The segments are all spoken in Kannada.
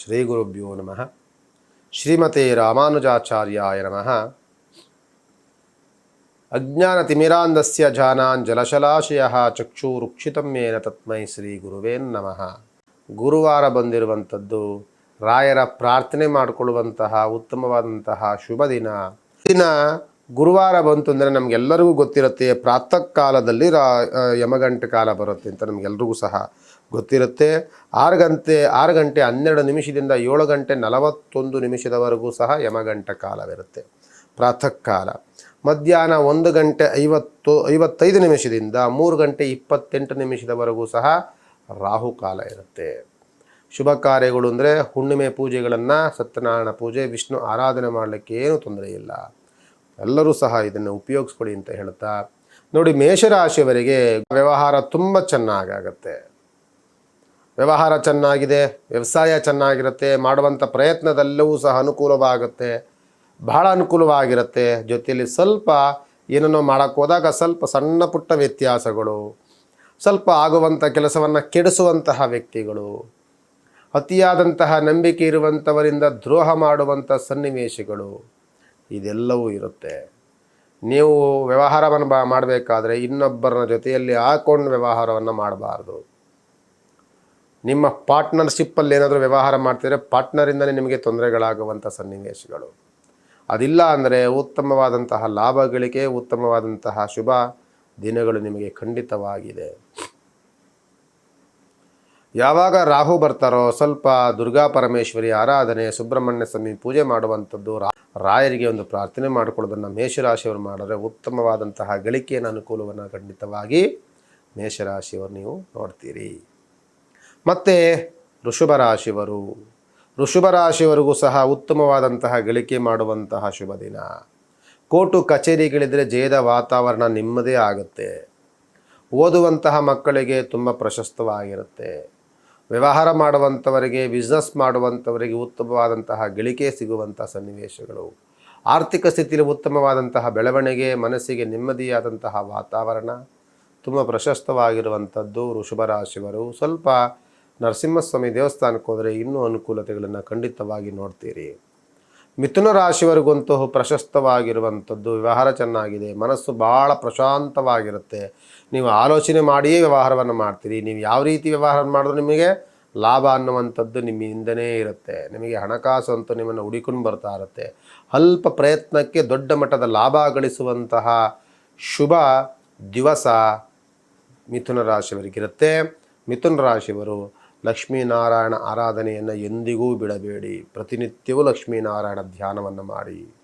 ಶ್ರೀ ಗುರುಭ್ಯೋ ನಮಃ ಶ್ರೀಮತೆ ರಾಮಾನುಜಾಚಾರ್ಯಾಯ ನಮಃ ಅಜ್ಞಾನ ತಿಮಿರಾಂಧಸ್ಯ ಜಾನಾನ್ ಜಲಶಲಾಶಯ ಚಕ್ಷುರುಕ್ಷಿತಮ್ಯೇನ ತತ್ಮೈ ಶ್ರೀ ಗುರುವೇನ್ ನಮಃ ಗುರುವಾರ ಬಂದಿರುವಂಥದ್ದು, ರಾಯರ ಪ್ರಾರ್ಥನೆ ಮಾಡಿಕೊಳ್ಳುವಂತಹ ಉತ್ತಮವಾದಂತಹ ಶುಭ ದಿನ। ದಿನ ಗುರುವಾರ ಬಂತು ಅಂದರೆ ನಮಗೆಲ್ಲರಿಗೂ ಗೊತ್ತಿರುತ್ತೆ ಪ್ರಾತಃ ಕಾಲದಲ್ಲಿ ರಾ ಯಮಗಂಟೆ ಕಾಲ ಬರುತ್ತೆ ಅಂತ ನಮಗೆಲ್ಲರಿಗೂ ಸಹ। ಗೊತ್ತಿರುತ್ತೆ. ಆರು ಗಂಟೆ ಆರು ಗಂಟೆ ಹನ್ನೆರಡು ನಿಮಿಷದಿಂದ ಏಳು ಗಂಟೆ ನಲವತ್ತೊಂದು ನಿಮಿಷದವರೆಗೂ ಸಹ ಯಮಗಂಟ ಕಾಲವಿರುತ್ತೆ. ಪ್ರಾತಃ ಕಾಲ ಮಧ್ಯಾಹ್ನ ಒಂದು ಗಂಟೆ ಐವತ್ತು, ಐವತ್ತೈದು ನಿಮಿಷದಿಂದ ಮೂರು ಗಂಟೆ ಇಪ್ಪತ್ತೆಂಟು ನಿಮಿಷದವರೆಗೂ ಸಹ ರಾಹುಕಾಲ ಇರುತ್ತೆ. ಶುಭ ಕಾರ್ಯಗಳು ಅಂದರೆ ಹುಣ್ಣಿಮೆ ಪೂಜೆಗಳನ್ನು, ಸತ್ಯನಾರಾಯಣ ಪೂಜೆ, ವಿಷ್ಣು ಆರಾಧನೆ ಮಾಡಲಿಕ್ಕೆ ಏನೂ ತೊಂದರೆ ಇಲ್ಲ. ಎಲ್ಲರೂ ಸಹ ಇದನ್ನು ಉಪಯೋಗಿಸ್ಕೊಳ್ಳಿ ಅಂತ ಹೇಳ್ತಾ. ನೋಡಿ ಮೇಷರಾಶಿಯವರಿಗೆ ವ್ಯವಹಾರ ತುಂಬ ಚೆನ್ನಾಗಾಗತ್ತೆ ವ್ಯವಹಾರ ಚೆನ್ನಾಗಿದೆ, ವ್ಯವಸಾಯ ಚೆನ್ನಾಗಿರುತ್ತೆ ಮಾಡುವಂಥ ಪ್ರಯತ್ನದಲ್ಲೂ ಸಹ ಅನುಕೂಲವಾಗುತ್ತೆ, ಬಹಳ ಅನುಕೂಲವಾಗಿರುತ್ತೆ. ಜೊತೆಯಲ್ಲಿ ಸ್ವಲ್ಪ ಏನನ್ನೋ ಮಾಡೋಕ್ಕೆ ಹೋದಾಗ ಸ್ವಲ್ಪ ಸಣ್ಣ ಪುಟ್ಟ ವ್ಯತ್ಯಾಸಗಳು, ಸ್ವಲ್ಪ ಆಗುವಂಥ ಕೆಲಸವನ್ನು ಕೆಡಿಸುವಂತಹ ವ್ಯಕ್ತಿಗಳು, ಅತಿಯಾದಂತಹ ನಂಬಿಕೆ ಇರುವಂಥವರಿಂದ ದ್ರೋಹ ಮಾಡುವಂಥ ಸನ್ನಿವೇಶಗಳು, ಇದೆಲ್ಲವೂ ಇರುತ್ತೆ. ನೀವು ವ್ಯವಹಾರವನ್ನು ಮಾಡಬೇಕಾದ್ರೆ ಇನ್ನೊಬ್ಬರ ಜೊತೆಯಲ್ಲಿ ಹಾಕೊಂಡು ವ್ಯವಹಾರವನ್ನು ಮಾಡಬಾರ್ದು. ನಿಮ್ಮ ಪಾರ್ಟ್ನರ್ಶಿಪ್ಪಲ್ಲಿ ಏನಾದರೂ ವ್ಯವಹಾರ ಮಾಡ್ತಿದ್ರೆ ಪಾರ್ಟ್ನರಿಂದಲೇ ನಿಮಗೆ ತೊಂದರೆಗಳಾಗುವಂಥ ಸನ್ನಿವೇಶಗಳು. ಅದಿಲ್ಲ ಅಂದರೆ ಉತ್ತಮವಾದಂತಹ ಲಾಭ ಗಳಿಕೆ ಉತ್ತಮವಾದಂತಹ ಶುಭ ದಿನಗಳು ನಿಮಗೆ ಖಂಡಿತವಾಗಿದೆ. ಯಾವಾಗ ರಾಹು ಬರ್ತಾರೋ ಸ್ವಲ್ಪ ದುರ್ಗಾ ಪರಮೇಶ್ವರಿ ಆರಾಧನೆ, ಸುಬ್ರಹ್ಮಣ್ಯ ಸ್ವಾಮಿ ಪೂಜೆ ಮಾಡುವಂಥದ್ದು ರಾಯರಿಗೆ ಒಂದು ಪ್ರಾರ್ಥನೆ ಮಾಡಿಕೊಳ್ಳೋದನ್ನು ಮೇಷರಾಶಿಯವರು ಮಾಡಿದ್ರೆ ಉತ್ತಮವಾದಂತಹ ಗಳಿಕೆಯನ್ನು ಅನುಕೂಲವನ್ನು ಖಂಡಿತವಾಗಿ ಮೇಷರಾಶಿಯವರು ನೀವು ನೋಡ್ತೀರಿ. ಮತ್ತು ಋಷಭ ರಾಶಿಯವರು ಋಷಭ ರಾಶಿಯವರಿಗೂ ಸಹ ಉತ್ತಮವಾದಂತಹ ಗಳಿಕೆ ಮಾಡುವಂತಹ ಶುಭ ದಿನ. ಕೋರ್ಟು ಕಚೇರಿಗಳಿದ್ರೆ ಜಯದ ವಾತಾವರಣ ನಿಮ್ಮದೇ ಆಗುತ್ತೆ. ಓದುವಂತಹ ಮಕ್ಕಳಿಗೆ ತುಂಬ ಪ್ರಶಸ್ತವಾಗಿರುತ್ತೆ. ವ್ಯವಹಾರ ಮಾಡುವಂಥವರಿಗೆ ಬಿಸ್ನೆಸ್ ಮಾಡುವಂಥವರಿಗೆ ಉತ್ತಮವಾದಂತಹ ಗಳಿಕೆ ಸಿಗುವಂಥ ಸನ್ನಿವೇಶಗಳು. ಆರ್ಥಿಕ ಸ್ಥಿತಿಯಲ್ಲಿ ಉತ್ತಮವಾದಂತಹ ಬೆಳವಣಿಗೆ, ಮನಸ್ಸಿಗೆ ನೆಮ್ಮದಿಯಾದಂತಹ ವಾತಾವರಣ ತುಂಬ ಪ್ರಶಸ್ತವಾಗಿರುವಂಥದ್ದು ವೃಷಭ ರಾಶಿಯವರು ಸ್ವಲ್ಪ ನರಸಿಂಹಸ್ವಾಮಿ ದೇವಸ್ಥಾನಕ್ಕೆ ಹೋದರೆ ಇನ್ನೂ ಅನುಕೂಲತೆಗಳನ್ನು ಖಂಡಿತವಾಗಿ ನೋಡ್ತೀರಿ. ಮಿಥುನ ರಾಶಿಯವರಿಗಂತೂ ಪ್ರಶಸ್ತವಾಗಿರುವಂಥದ್ದು ವ್ಯವಹಾರ ಚೆನ್ನಾಗಿದೆ, ಮನಸ್ಸು ಭಾಳ ಪ್ರಶಾಂತವಾಗಿರುತ್ತೆ. ನೀವು ಆಲೋಚನೆ ಮಾಡಿಯೇ ವ್ಯವಹಾರವನ್ನು ಮಾಡ್ತೀರಿ. ನೀವು ಯಾವ ರೀತಿ ವ್ಯವಹಾರ ಮಾಡಿದ್ರು ನಿಮಗೆ ಲಾಭ ಅನ್ನುವಂಥದ್ದು ನಿಮ್ಮಿಂದನೇ ಇರುತ್ತೆ. ನಿಮಗೆ ಹಣಕಾಸು ಅಂತೂ ನಿಮ್ಮನ್ನು ಹುಡಿಕೊಂಡು ಬರ್ತಾ ಇರುತ್ತೆ. ಅಲ್ಪ ಪ್ರಯತ್ನಕ್ಕೆ ದೊಡ್ಡ ಮಟ್ಟದ ಲಾಭ ಗಳಿಸುವಂತಹ ಶುಭ ದಿವಸ ಮಿಥುನ ರಾಶಿಯವರಿಗಿರುತ್ತೆ ಮಿಥುನ ರಾಶಿಯವರು ಲಕ್ಷ್ಮೀನಾರಾಯಣ ಆರಾಧನೆಯನ್ನು ಎಂದಿಗೂ ಬಿಡಬೇಡಿ. ಪ್ರತಿನಿತ್ಯವೂ ಲಕ್ಷ್ಮೀನಾರಾಯಣ ಧ್ಯಾನವನ್ನು ಮಾಡಿ.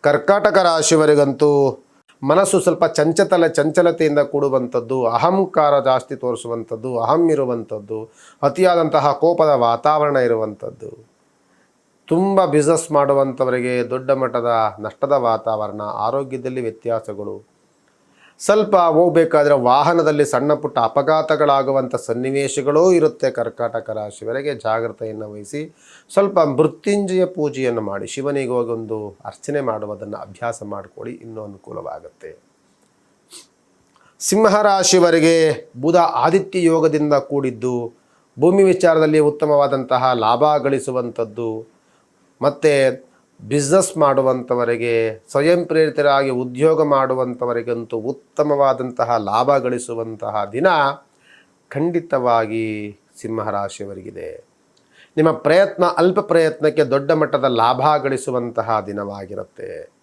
ಕರ್ಕಾಟಕ ರಾಶಿಯವರಿಗಂತೂ ಮನಸ್ಸು ಸ್ವಲ್ಪ ಚಂಚತಲ ಚಂಚಲತೆಯಿಂದ ಕೂಡುವಂಥದ್ದು, ಅಹಂಕಾರ ಜಾಸ್ತಿ ತೋರಿಸುವಂಥದ್ದು, ಅಹಂ ಇರುವಂಥದ್ದು, ಅತಿಯಾದಂತಹ ಕೋಪದ ವಾತಾವರಣ ಇರುವಂಥದ್ದು. ತುಂಬ ಬಿಸ್ನೆಸ್ ಮಾಡುವಂಥವರಿಗೆ ದೊಡ್ಡ ಮಟ್ಟದ ನಷ್ಟದ ವಾತಾವರಣ, ಆರೋಗ್ಯದಲ್ಲಿ ವ್ಯತ್ಯಾಸಗಳು. ಸ್ವಲ್ಪ ಹೋಗಬೇಕಾದ್ರೆ ವಾಹನದಲ್ಲಿ ಸಣ್ಣ ಪುಟ್ಟ ಅಪಘಾತಗಳಾಗುವಂಥ ಸನ್ನಿವೇಶಗಳೂ ಇರುತ್ತೆ ಕರ್ಕಾಟಕ ರಾಶಿವರೆಗೆ ಜಾಗ್ರತೆಯನ್ನು ವಹಿಸಿ ಸ್ವಲ್ಪ ಮೃತ್ಯುಂಜಯ ಪೂಜೆಯನ್ನು ಮಾಡಿ, ಶಿವನಿಗೆ ಒಂದು ಅರ್ಚನೆ ಮಾಡುವುದನ್ನು ಅಭ್ಯಾಸ ಮಾಡಿಕೊಳ್ಳಿ, ಇನ್ನೂ ಅನುಕೂಲವಾಗುತ್ತೆ. ಸಿಂಹರಾಶಿವರಿಗೆ ಬುಧ ಆದಿತ್ಯ ಯೋಗದಿಂದ ಕೂಡಿದ್ದು, ಭೂಮಿ ವಿಚಾರದಲ್ಲಿ ಉತ್ತಮವಾದಂತಹ ಲಾಭ ಗಳಿಸುವಂಥದ್ದು, ಮತ್ತು ಬಿಸ್ನೆಸ್ ಮಾಡುವಂಥವರಿಗೆ ಸ್ವಯಂ ಪ್ರೇರಿತರಾಗಿ ಉದ್ಯೋಗ ಮಾಡುವಂಥವರಿಗಂತೂ ಉತ್ತಮವಾದಂತಹ ಲಾಭ ಗಳಿಸುವಂತಹ ದಿನ ಖಂಡಿತವಾಗಿ ಸಿಂಹರಾಶಿಯವರಿಗಿದೆ. ನಿಮ್ಮ ಪ್ರಯತ್ನ ಅಲ್ಪ ಪ್ರಯತ್ನಕ್ಕೆ ದೊಡ್ಡ ಮಟ್ಟದ ಲಾಭ ಗಳಿಸುವಂತಹ ದಿನವಾಗಿರುತ್ತೆ.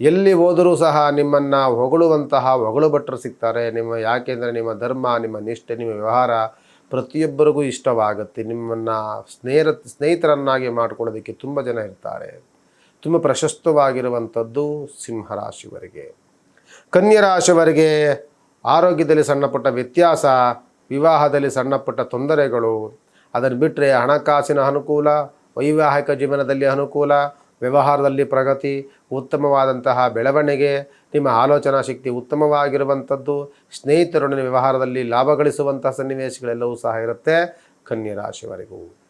ಎಲ್ಲಿ ಹೋದರೂ ಸಹ ನಿಮ್ಮನ್ನು ಹೊಗಳುವಂತಹ ಹೊಗಳು ಭಟ್ರು ಸಿಗ್ತಾರೆ. ನಿಮ್ಮ ಯಾಕೆಂದರೆ ನಿಮ್ಮ ಧರ್ಮ, ನಿಮ್ಮ ನಿಷ್ಠೆ, ನಿಮ್ಮ ವ್ಯವಹಾರ ಪ್ರತಿಯೊಬ್ಬರಿಗೂ ಇಷ್ಟವಾಗುತ್ತೆ. ನಿಮ್ಮನ್ನು ಸ್ನೇಹ, ಸ್ನೇಹಿತರನ್ನಾಗಿ ಮಾಡ್ಕೊಳ್ಳೋದಕ್ಕೆ ತುಂಬ ಜನ ಇರ್ತಾರೆ. ತುಂಬ ಪ್ರಶಸ್ತವಾಗಿರುವಂಥದ್ದು ಸಿಂಹರಾಶಿವರಿಗೆ. ಕನ್ಯರಾಶಿವರಿಗೆ ಆರೋಗ್ಯದಲ್ಲಿ ಸಣ್ಣ ಪುಟ್ಟ ವ್ಯತ್ಯಾಸ, ವಿವಾಹದಲ್ಲಿ ಸಣ್ಣ ಪುಟ್ಟ ತೊಂದರೆಗಳು, ಅದನ್ನು ಬಿಟ್ಟರೆ ಹಣಕಾಸಿನ ಅನುಕೂಲ, ವೈವಾಹಿಕ ಜೀವನದಲ್ಲಿ ಅನುಕೂಲ, ವ್ಯವಹಾರದಲ್ಲಿ ಪ್ರಗತಿ, ಉತ್ತಮವಾದಂತಹ ಬೆಳವಣಿಗೆ, ನಿಮ್ಮ ಆಲೋಚನಾ ಶಕ್ತಿ ಉತ್ತಮವಾಗಿರುವಂಥದ್ದು, ಸ್ನೇಹಿತರೊಡನೆ ವ್ಯವಹಾರದಲ್ಲಿ ಲಾಭ ಗಳಿಸುವಂತಹ ಸನ್ನಿವೇಶಗಳೆಲ್ಲವೂ ಸಹ ಇರುತ್ತೆ ಕನ್ಯರಾಶಿವರೆಗೂ.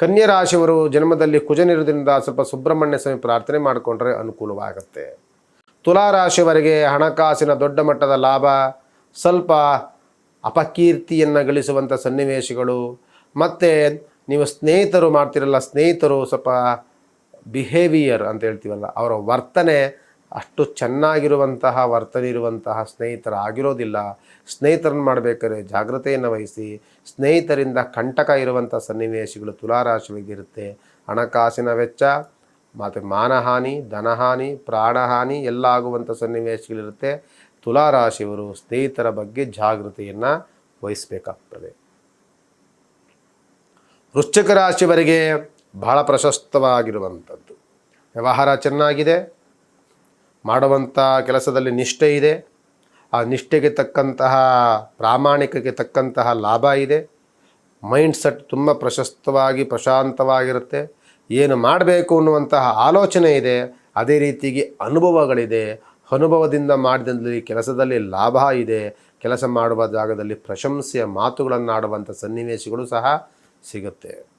ಕನ್ಯಾ ರಾಶಿಯವರು ಜನ್ಮದಲ್ಲಿ ಕುಜನಿರೋದ್ರಿಂದ ಸ್ವಲ್ಪ ಸುಬ್ರಹ್ಮಣ್ಯ ಸ್ವಾಮಿ ಪ್ರಾರ್ಥನೆ ಮಾಡಿಕೊಂಡ್ರೆ ಅನುಕೂಲವಾಗುತ್ತೆ. ತುಲಾ ರಾಶಿಯವರಿಗೆ ಹಣಕಾಸಿನ ದೊಡ್ಡ ಮಟ್ಟದ ಲಾಭ, ಸ್ವಲ್ಪ ಅಪಕೀರ್ತಿಯನ್ನು ಗಳಿಸುವಂಥ ಸನ್ನಿವೇಶಗಳು, ಮತ್ತು ನೀವು ಸ್ನೇಹಿತರು ಮಾಡ್ತಿರಲ್ಲ, ಸ್ನೇಹಿತರು ಸ್ವಲ್ಪ ಬಿಹೇವಿಯರ್ ಅಂತ ಹೇಳ್ತೀವಲ್ಲ, ಅವರ ವರ್ತನೆ ಅಷ್ಟು ಚೆನ್ನಾಗಿರುವಂತಹ ವರ್ತನೆ ಇರುವಂತಹ ಸ್ನೇಹಿತರ ಆಗಿರೋದಿಲ್ಲ ಸ್ನೇಹಿತರನ್ನು ಮಾಡಬೇಕಾದ್ರೆ ಜಾಗ್ರತೆಯನ್ನು ವಹಿಸಿ, ಸ್ನೇಹಿತರಿಂದ ಕಂಟಕ ಇರುವಂಥ ಸನ್ನಿವೇಶಗಳು ತುಲಾರಾಶಿಗಳಿಗೆ ಇರುತ್ತೆ ಹಣಕಾಸಿನ ವೆಚ್ಚ, ಮತ್ತು ಮಾನಹಾನಿ, ಧನಹಾನಿ, ಪ್ರಾಣಹಾನಿ ಎಲ್ಲ ಆಗುವಂಥ ಸನ್ನಿವೇಶಗಳಿರುತ್ತೆ. ತುಲಾರಾಶಿಯವರು ಸ್ನೇಹಿತರ ಬಗ್ಗೆ ಜಾಗೃತಿಯನ್ನು ವಹಿಸಬೇಕಾಗ್ತದೆ. ವೃಶ್ಚಿಕ ರಾಶಿಯವರಿಗೆ ಬಹಳ ಪ್ರಶಸ್ತವಾಗಿರುವಂಥದ್ದು. ವ್ಯವಹಾರ ಚೆನ್ನಾಗಿದೆ. ಮಾಡುವಂಥ ಕೆಲಸದಲ್ಲಿ ನಿಷ್ಠೆ ಇದೆ. ಆ ನಿಷ್ಠೆಗೆ ತಕ್ಕಂತಹ, ಪ್ರಾಮಾಣಿಕಕ್ಕೆ ತಕ್ಕಂತಹ ಲಾಭ ಇದೆ. ಮೈಂಡ್ ಸೆಟ್ ತುಂಬ ಪ್ರಶಸ್ತವಾಗಿ, ಪ್ರಶಾಂತವಾಗಿರುತ್ತೆ. ಏನು ಮಾಡಬೇಕು ಅನ್ನುವಂತಹ ಆಲೋಚನೆ ಇದೆ. ಅದೇ ರೀತಿಗೆ ಅನುಭವಗಳಿದೆ. ಅನುಭವದಿಂದ ಮಾಡಿದಲ್ಲಿ ಕೆಲಸದಲ್ಲಿ ಲಾಭ ಇದೆ. ಕೆಲಸ ಮಾಡುವ ಜಾಗದಲ್ಲಿ ಪ್ರಶಂಸೆಯ ಮಾತುಗಳನ್ನಾಡುವಂಥ ಸನ್ನಿವೇಶಗಳು ಸಹ ಸಿಗುತ್ತೆ.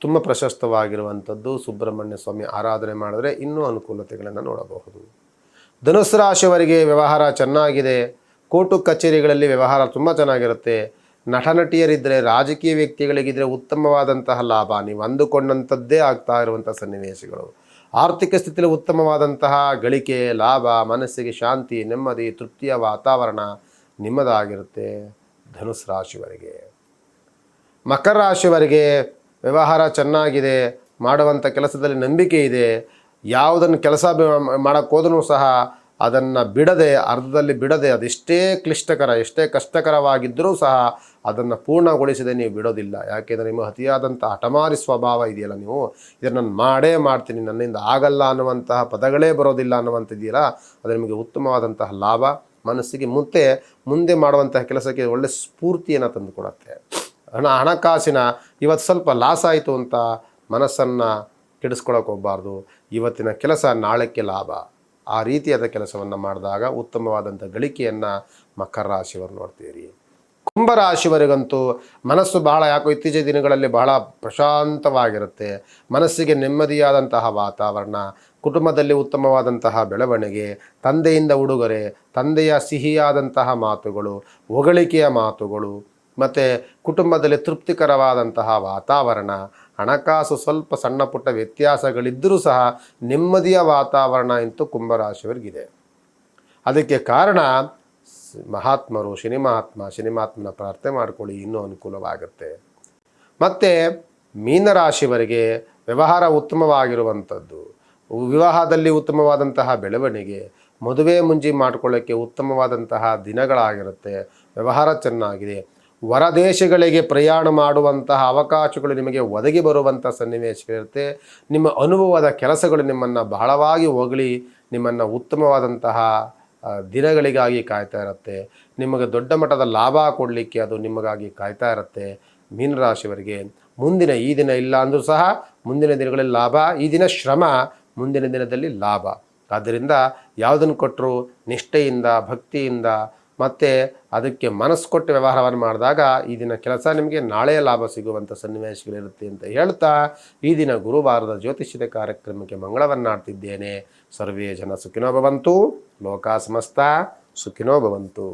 ತುಂಬ ಪ್ರಶಸ್ತವಾಗಿರುವಂಥದ್ದು ಸುಬ್ರಹ್ಮಣ್ಯ ಸ್ವಾಮಿ ಆರಾಧನೆ ಮಾಡಿದ್ರೆ ಇನ್ನೂ ಅನುಕೂಲತೆಗಳನ್ನು ನೋಡಬಹುದು. ಧನುಸ್ ರಾಶಿಯವರಿಗೆ ವ್ಯವಹಾರ ಚೆನ್ನಾಗಿದೆ. ಕೋರ್ಟು ಕಚೇರಿಗಳಲ್ಲಿ ವ್ಯವಹಾರ ತುಂಬ ಚೆನ್ನಾಗಿರುತ್ತೆ. ನಟ ನಟಿಯರಿದ್ದರೆ ರಾಜಕೀಯ ವ್ಯಕ್ತಿಗಳಿಗಿದ್ರೆ ಉತ್ತಮವಾದಂತಹ ಲಾಭ. ನೀವು ಅಂದುಕೊಂಡಂಥದ್ದೇ ಆಗ್ತಾ ಇರುವಂಥ ಸನ್ನಿವೇಶಗಳು. ಆರ್ಥಿಕ ಸ್ಥಿತಿಯಲ್ಲಿ ಉತ್ತಮವಾದಂತಹ ಗಳಿಕೆ, ಲಾಭ, ಮನಸ್ಸಿಗೆ ಶಾಂತಿ, ನೆಮ್ಮದಿ, ತೃಪ್ತಿಯ ವಾತಾವರಣ ನಿಮ್ಮದಾಗಿರುತ್ತೆ ಧನುಸ್ ರಾಶಿಯವರಿಗೆ. ಮಕರ ರಾಶಿಯವರಿಗೆ ವ್ಯವಹಾರ ಚೆನ್ನಾಗಿದೆ ಮಾಡುವಂಥ ಕೆಲಸದಲ್ಲಿ ನಂಬಿಕೆ ಇದೆ, ಯಾವುದನ್ನು ಕೆಲಸ ಮಾಡೋಕ್ಕೋದ್ರೂ ಸಹ ಅದನ್ನು ಬಿಡದೆ, ಅರ್ಧದಲ್ಲಿ ಬಿಡದೆ, ಅದೆಷ್ಟೇ ಕ್ಲಿಷ್ಟಕರ, ಎಷ್ಟೇ ಕಷ್ಟಕರವಾಗಿದ್ದರೂ ಸಹ ಅದನ್ನು ಪೂರ್ಣಗೊಳಿಸದೆ ನೀವು ಬಿಡೋದಿಲ್ಲ. ಯಾಕೆಂದರೆ ನಿಮ್ಮ ಅತಿಯಾದಂಥ ಹಠಮಾರಿ ಸ್ವಭಾವ ಇದೆಯಲ್ಲ ನೀವು? ಇದನ್ನು ನಾನು ಮಾಡೇ ಮಾಡ್ತೀನಿ, ನನ್ನಿಂದ ಆಗಲ್ಲ ಅನ್ನುವಂತಹ ಪದಗಳೇ ಬರೋದಿಲ್ಲ ಅನ್ನುವಂಥದ್ದೀರ ಅದು ನಿಮಗೆ ಉತ್ತಮವಾದಂತಹ ಲಾಭ, ಮನಸ್ಸಿಗೆ ಮುಂದೆ ಮುಂದೆ ಮಾಡುವಂತಹ ಕೆಲಸಕ್ಕೆ ಒಳ್ಳೆಯ ಸ್ಫೂರ್ತಿಯನ್ನು ತಂದುಕೊಡುತ್ತೆ. ಹಣ, ಹಣಕಾಸಿನ ಇವತ್ತು ಸ್ವಲ್ಪ ಲಾಸ್ ಆಯಿತು ಅಂತ ಮನಸ್ಸನ್ನು ಕೆಡಿಸ್ಕೊಳಕ್ಕೆ ಹೋಗಬಾರ್ದು. ಇವತ್ತಿನ ಕೆಲಸ ನಾಳೆಕ್ಕೆ ಲಾಭ. ಆ ರೀತಿಯಾದ ಕೆಲಸವನ್ನು ಮಾಡಿದಾಗ ಉತ್ತಮವಾದಂಥ ಗಳಿಕೆಯನ್ನು ಮಕರ ರಾಶಿಯವರು ನೋಡ್ತೀರಿ ಕುಂಭರಾಶಿವರಿಗಂತೂ ಮನಸ್ಸು ಬಹಳ ಯಾಕೋ ಇತ್ತೀಚಿನ ದಿನಗಳಲ್ಲಿ ಬಹಳ ಪ್ರಶಾಂತವಾಗಿರುತ್ತೆ. ಮನಸ್ಸಿಗೆ ನೆಮ್ಮದಿಯಾದಂತಹ ವಾತಾವರಣ, ಕುಟುಂಬದಲ್ಲಿ ಉತ್ತಮವಾದಂತಹ ಬೆಳವಣಿಗೆ, ತಂದೆಯಿಂದ ಉಡುಗೊರೆ, ತಂದೆಯ ಸಿಹಿಯಾದಂತಹ ಮಾತುಗಳು, ಹೊಗಳಿಕೆಯ ಮಾತುಗಳು ಮತ್ತು ಕುಟುಂಬದಲ್ಲಿ ತೃಪ್ತಿಕರವಾದಂತಹ ವಾತಾವರಣ, ಹಣಕಾಸು ಸ್ವಲ್ಪ ಸಣ್ಣ ಪುಟ್ಟ ವ್ಯತ್ಯಾಸಗಳಿದ್ದರೂ ಸಹ ನೆಮ್ಮದಿಯ ವಾತಾವರಣ ಇಂತೂ ಕುಂಭರಾಶಿಯವರಿಗಿದೆ. ಅದಕ್ಕೆ ಕಾರಣ ಮಹಾತ್ಮರು ಶನಿ ಮಹಾತ್ಮ ಶನಿ ಮಹಾತ್ಮನ ಪ್ರಾರ್ಥನೆ ಮಾಡ್ಕೊಳ್ಳಿ, ಇನ್ನೂ ಅನುಕೂಲವಾಗುತ್ತೆ. ಮತ್ತು ಮೀನರಾಶಿಯವರಿಗೆ ವ್ಯವಹಾರ ಉತ್ತಮವಾಗಿರುವಂಥದ್ದು. ವಿವಾಹದಲ್ಲಿ ಉತ್ತಮವಾದಂತಹ ಬೆಳವಣಿಗೆ, ಮದುವೆ ಮುಂಜಿ ಮಾಡಿಕೊಳ್ಳೋಕ್ಕೆ ಉತ್ತಮವಾದಂತಹ ದಿನಗಳಾಗಿರುತ್ತೆ, ವ್ಯವಹಾರ ಚೆನ್ನಾಗಿದೆ ಹೊರದೇಶಗಳಿಗೆ ಪ್ರಯಾಣ ಮಾಡುವಂತಹ ಅವಕಾಶಗಳು ನಿಮಗೆ ಒದಗಿ ಬರುವಂಥ ಸನ್ನಿವೇಶಗಳಿರುತ್ತೆ ನಿಮ್ಮ ಅನುಭವದ ಕೆಲಸಗಳು ನಿಮ್ಮನ್ನು ಬಹಳವಾಗಿ ಹೊಗಳಿ, ನಿಮ್ಮನ್ನು ಉತ್ತಮವಾದಂತಹ ದಿನಗಳಿಗಾಗಿ ಕಾಯ್ತಾ ಇರುತ್ತೆ. ನಿಮಗೆ ದೊಡ್ಡ ಮಟ್ಟದ ಲಾಭ ಕೊಡಲಿಕ್ಕೆ ಅದು ನಿಮಗಾಗಿ ಕಾಯ್ತಾ ಇರುತ್ತೆ. ಮೀನರಾಶಿಯವರಿಗೆ ಮುಂದಿನ ಈ ದಿನ ಇಲ್ಲ ಅಂದರೂ ಸಹ ಮುಂದಿನ ದಿನಗಳಲ್ಲಿ ಲಾಭ, ಈ ದಿನ ಶ್ರಮ, ಮುಂದಿನ ದಿನದಲ್ಲಿ ಲಾಭ. ಆದ್ದರಿಂದ ಯಾವುದನ್ನು ಕೊಟ್ಟರು ನಿಷ್ಠೆಯಿಂದ, ಭಕ್ತಿಯಿಂದ ಮತ್ತು ಅದಕ್ಕೆ ಮನಸ್ಸು ಕೊಟ್ಟು ವ್ಯವಹಾರವನ್ನು ಮಾಡಿದಾಗ ಈ ದಿನ ಕೆಲಸ ನಿಮಗೆ ನಾಳೆ ಲಾಭ ಸಿಗುವಂಥ ಸನ್ನಿವೇಶಗಳಿರುತ್ತೆ ಅಂತ ಹೇಳ್ತಾ ಈ ದಿನ ಗುರುವಾರದ ಜ್ಯೋತಿಷ್ಯದ ಕಾರ್ಯಕ್ರಮಕ್ಕೆ ಮಂಗಳವನ್ನಾಡ್ತಿದ್ದೇನೆ. ಸರ್ವೇ ಜನ ಸುಖಿನೋ ಭವಂತು. ಲೋಕ ಸಮಸ್ತ ಸುಖಿನೋ ಭವಂತು.